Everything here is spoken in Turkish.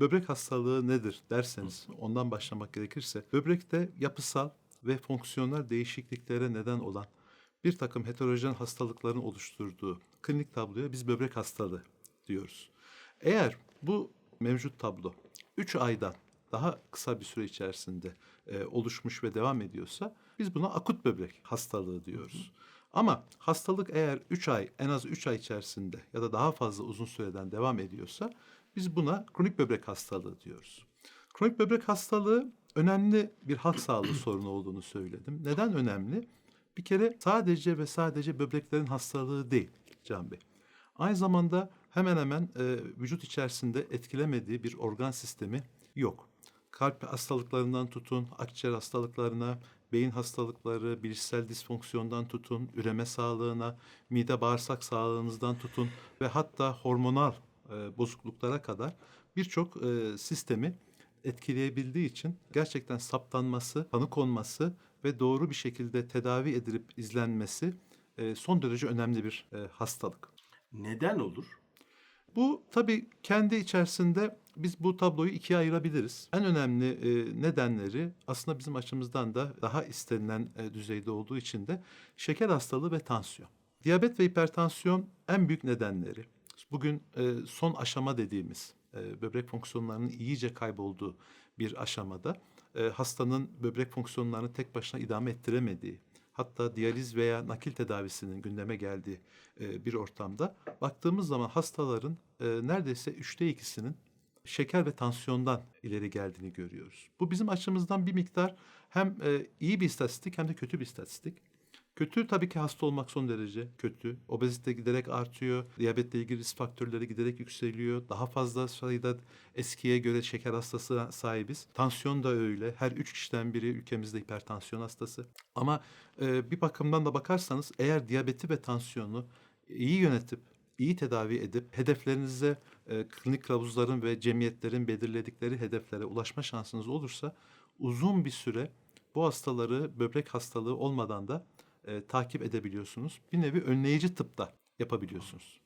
Böbrek hastalığı nedir derseniz ondan başlamak gerekirse böbrekte yapısal ve fonksiyonel değişikliklere neden olan bir takım heterojen hastalıkların oluşturduğu klinik tabloya biz böbrek hastalığı diyoruz. Eğer bu mevcut tablo 3 aydan daha kısa bir süre içerisinde e, oluşmuş ve devam ediyorsa biz buna akut böbrek hastalığı diyoruz. Ama hastalık eğer 3 ay en az 3 ay içerisinde ya da daha fazla uzun süreden devam ediyorsa biz buna kronik böbrek hastalığı diyoruz. Kronik böbrek hastalığı önemli bir halk sağlığı sorunu olduğunu söyledim. Neden önemli? Bir kere sadece ve sadece böbreklerin hastalığı değil Can Bey. Aynı zamanda hemen hemen e, vücut içerisinde etkilemediği bir organ sistemi yok. Kalp hastalıklarından tutun, akciğer hastalıklarına, beyin hastalıkları, bilişsel disfonksiyondan tutun, üreme sağlığına, mide bağırsak sağlığınızdan tutun ve hatta hormonal e, bozukluklara kadar birçok e, sistemi etkileyebildiği için gerçekten saptanması, tanı konması ve doğru bir şekilde tedavi edilip izlenmesi e, son derece önemli bir e, hastalık. Neden olur? Bu tabii kendi içerisinde biz bu tabloyu ikiye ayırabiliriz. En önemli e, nedenleri aslında bizim açımızdan da daha istenilen e, düzeyde olduğu için de şeker hastalığı ve tansiyon. Diyabet ve hipertansiyon en büyük nedenleri. Bugün e, son aşama dediğimiz e, böbrek fonksiyonlarının iyice kaybolduğu bir aşamada e, hastanın böbrek fonksiyonlarını tek başına idame ettiremediği, hatta diyaliz veya nakil tedavisinin gündeme geldiği e, bir ortamda baktığımız zaman hastaların e, neredeyse üçte ikisinin şeker ve tansiyondan ileri geldiğini görüyoruz. Bu bizim açımızdan bir miktar hem e, iyi bir istatistik hem de kötü bir istatistik. Kötü tabii ki hasta olmak son derece kötü. Obezite giderek artıyor. Diyabetle ilgili risk faktörleri giderek yükseliyor. Daha fazla sayıda eskiye göre şeker hastası sahibiz. Tansiyon da öyle. Her üç kişiden biri ülkemizde hipertansiyon hastası. Ama e, bir bakımdan da bakarsanız eğer diyabeti ve tansiyonu iyi yönetip iyi tedavi edip hedeflerinize e, klinik kılavuzların ve cemiyetlerin belirledikleri hedeflere ulaşma şansınız olursa uzun bir süre bu hastaları böbrek hastalığı olmadan da e, takip edebiliyorsunuz. Bir nevi önleyici tıpta yapabiliyorsunuz.